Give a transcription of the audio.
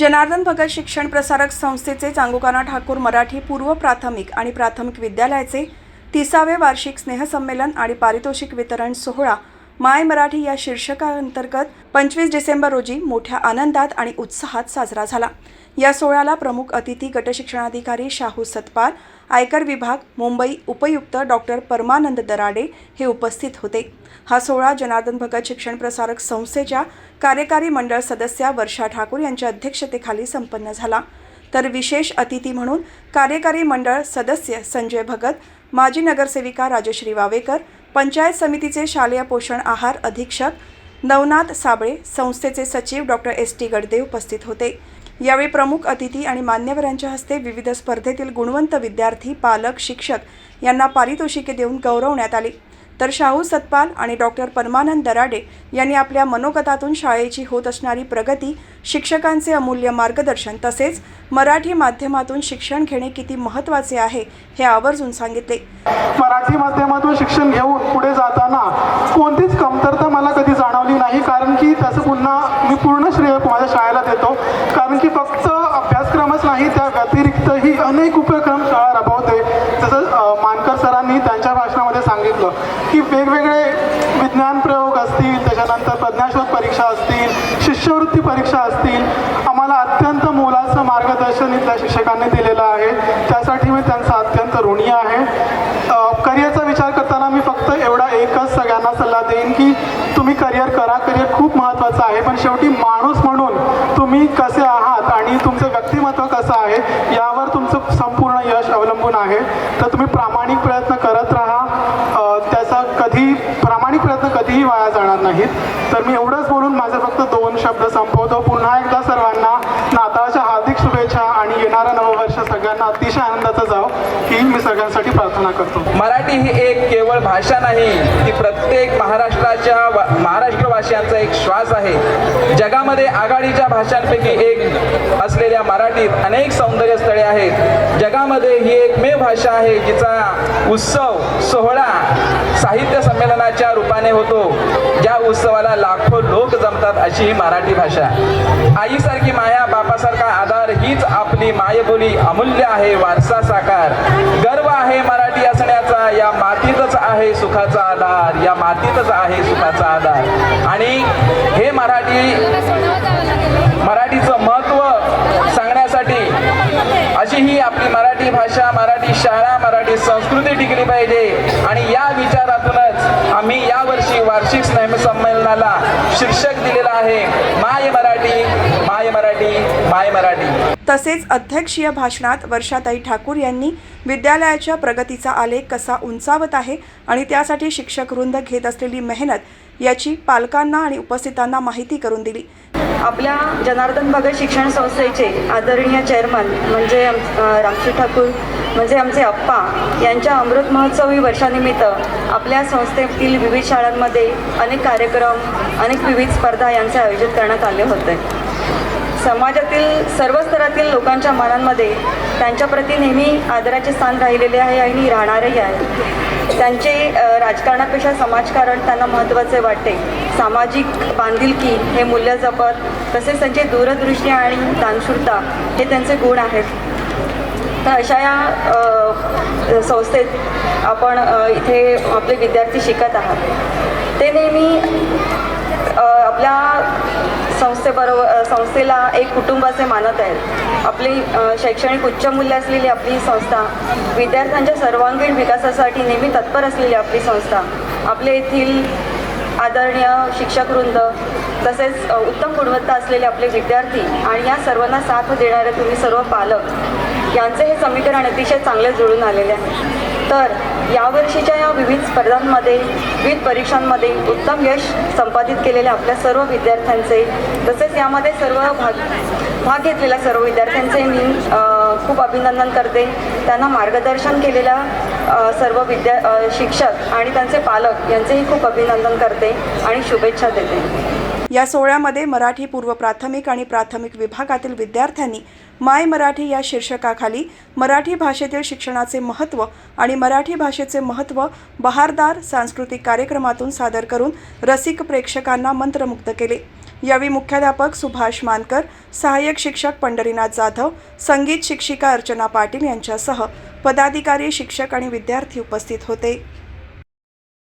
जनार्दन भगत शिक्षण प्रसारक संस्थेचे चांगुकाना ठाकूर मराठी पूर्व प्राथमिक आणि प्राथमिक विद्यालयाचे तिसावे वार्षिक स्नेहसंमेलन आणि पारितोषिक वितरण सोहळा माय मराठी या शीर्षकाअंतर्गत पंचवीस डिसेंबर रोजी मोठ्या आनंदात आणि उत्साहात साजरा झाला. या सोहळ्याला प्रमुख अतिथी गटशिक्षणाधिकारी शाहू सतपाल आयकर विभाग मुंबई उपयुक्त डॉक्टर परमानंद दराडे हे उपस्थित होते. हा सोहळा जनार्दन भगत शिक्षण प्रसारक संस्थेच्या कार्यकारी मंडळ सदस्या वर्षा ठाकूर यांच्या अध्यक्षतेखाली संपन्न झाला. तर विशेष अतिथी म्हणून कार्यकारी मंडळ सदस्य संजय भगत माजी नगरसेविका राजश्री वावेकर पंचायत समितीचे शालेय पोषण आहार अधीक्षक नवनाथ साबळे संस्थेचे सचिव डॉक्टर एस टी गडदे उपस्थित होते. यावेळी प्रमुख अतिथी आणि मान्यवरांच्या हस्ते विविध स्पर्धेतील गुणवंत विद्यार्थी पालक शिक्षक यांना पारितोषिके देऊन गौरवण्यात आले. तर शाहू सतपाल आणि डॉक्टर परमानंद दराडे यांनी आपल्या मनोगतातून शाळेची होत असणारी प्रगती शिक्षकांचे अमूल्य मार्गदर्शन तसेच मराठी माध्यमातून शिक्षण घेणे किती महत्त्वाचे आहे हे आवर्जून सांगितले. मराठी माध्यमातून शिक्षण घेऊन पुढे जाताना कोणतीच कमतरता मला कधी जाणवली नाही कारण की त्याचं पुन्हा मी पूर्ण श्रेय माझ्या शाळेला देतो. कारण की फक्त अभ्यासक्रमच नाही त्या व्यतिरिक्तही अनेक उपक्रम की वेगवेगळे विज्ञान प्रयोग असतील त्याच्यानंतर प्रज्ञाशोध परीक्षा असतील शिष्यवृत्ती परीक्षा असतील. आम्हाला अत्यंत मोलाचं मार्गदर्शन इथल्या शिक्षकांनी दिलेलं आहे. त्यासाठी मी त्यांचा अत्यंत ऋणी आहे. करिअरचा विचार करताना मी फक्त एवढा एकच सगळ्यांना सल्ला देईन की तुम्ही करिअर करा. करिअर खूप महत्त्वाचं आहे. पण शेवटी माणूस म्हणून तुम्ही कसे आहात आणि तुमचं व्यक्तिमत्व कसं आहे यावर तुमचं संपूर्ण यश अवलंबून आहे. तर तुम्ही प्रामाणिक प्रयत्न करा राहा अ, त्याचा कधी प्रामाणिक प्रयत्न कधीही वाया आहेत तर मी एवढंच बोलून माझे फक्त दोन शब्द संपवतो. पुन्हा एकदा सर्वांना नाताळच्या हार्दिक शुभेच्छा आणि येणारं नववर्ष सगळ्यांना अतिशय आनंदाचं जावं ही मी सगळ्यांसाठी प्रार्थना करतो. मराठी ही एक केवळ भाषा नाही ती प्रत्येक महाराष्ट्राच्या वा- महाराष्ट्रवासियांचा एक श्वास आहे. जगामध्ये आघाडीच्या भाषांपैकी एक असलेल्या मराठीत अनेक सौंदर्य स्थळे आहेत. जगामध्ये ही एकमेव भाषा आहे जिचा उत्सव सोहळा साहित्य संमेलनाच्या रूपाने होतो. ज्या उत्सवाला लाखो लोक जमतात अशी ही मराठी भाषा. आईसारखी माया बापासारखा आधार हीच आपली मायबोली अमूल्य आहे वारसा साकार. गर्व आहे मराठी असण्याचा या मातीतच आहे सुखाचा आधार या मातीतच आहे सुखाचा आधार. आणि हे मराठी मराठीचं महत्त्व सांगण्यासाठी अशी ही आपली मराठी भाषा मराठी शाळा मराठी संस्कृती टिकली पाहिजे. आणि या विचार वार्षिक स्नेहसंमेलनाला शीर्षक दिलेलं आहे माय मराठी माय मराठी माय मराठी. तसेच अध्यक्षीय भाषणात वर्षाताई ठाकूर यांनी विद्यालयाच्या प्रगतीचा आलेख कसा उंचावत आहे आणि त्यासाठी शिक्षक वृंद घेत असलेली मेहनत याची पालकांना आणि उपस्थितांना माहिती करून दिली. आपल्या जनार्दन भगत शिक्षण संस्थेचे आदरणीय चेअरमन म्हणजे रामश्री ठाकूर म्हणजे आमचे अप्पा यांच्या अमृत महोत्सवी वर्षानिमित्त आपल्या संस्थेतील विविध शाळांमध्ये अनेक कार्यक्रम अनेक विविध स्पर्धा यांचे आयोजित करण्यात आले होते. समाजातील सर्व स्तरातील लोकांच्या मनांमध्ये त्यांच्याप्रती नेहमी आदराचे स्थान राहिलेले आहे आणि राहणारही आहे. त्यांचे राजकारणापेक्षा समाजकारण त्यांना महत्त्वाचे वाटते. सामाजिक बांधिलकी हे मूल्य जपत तसेच त्यांची दूरदृष्टी आणि दानशूरता हे त्यांचे गुण आहेत. तर अशा या संस्थेत आपण इथे आपले विद्यार्थी शिकत आहात. ते नेहमी आपल्या संस्थेबरोबर संस्थेला एक कुटुंबाचे मानत आहेत. आपली शैक्षणिक उच्च मूल्य असलेली आपली संस्था विद्यार्थ्यांच्या सर्वांगीण विकासासाठी नेहमी तत्पर असलेली आपली संस्था आपले येथील आदरणीय शिक्षकवृंद तसेच उत्तम गुणवत्ता असलेले आपले विद्यार्थी आणि या सर्वांना साथ देणारे तुम्ही सर्व पालक यांचे हे समीकरण अतिशय चांगले जुळून आलेले आहे. तर यावर्षीच्या या विविध स्पर्धांमध्ये विविध परीक्षांमध्ये उत्तम यश संपादित केलेल्या आपल्या सर्व विद्यार्थ्यांचे तसेच यामध्ये सर्व भाग भाग घेतलेल्या सर्व विद्यार्थ्यांचे मी खूप अभिनंदन करते. त्यांना मार्गदर्शन केलेल्या सर्व विद्या शिक्षक आणि त्यांचे पालक यांचेही खूप अभिनंदन करते आणि शुभेच्छा देते. या सोहळ्यामध्ये मराठी पूर्व प्राथमिक आणि प्राथमिक विभागातील विद्यार्थ्यांनी माय मराठी या शीर्षकाखाली मराठी भाषेतील शिक्षणाचे महत्त्व आणि मराठी भाषेचे महत्त्व बहारदार सांस्कृतिक कार्यक्रमातून सादर करून रसिक प्रेक्षकांना मंत्रमुग्ध केले. यावेळी मुख्याध्यापक सुभाष मानकर सहाय्यक शिक्षक पंढरीनाथ जाधव संगीत शिक्षिका अर्चना पाटील यांच्यासह पदाधिकारी शिक्षक आणि विद्यार्थी उपस्थित होते.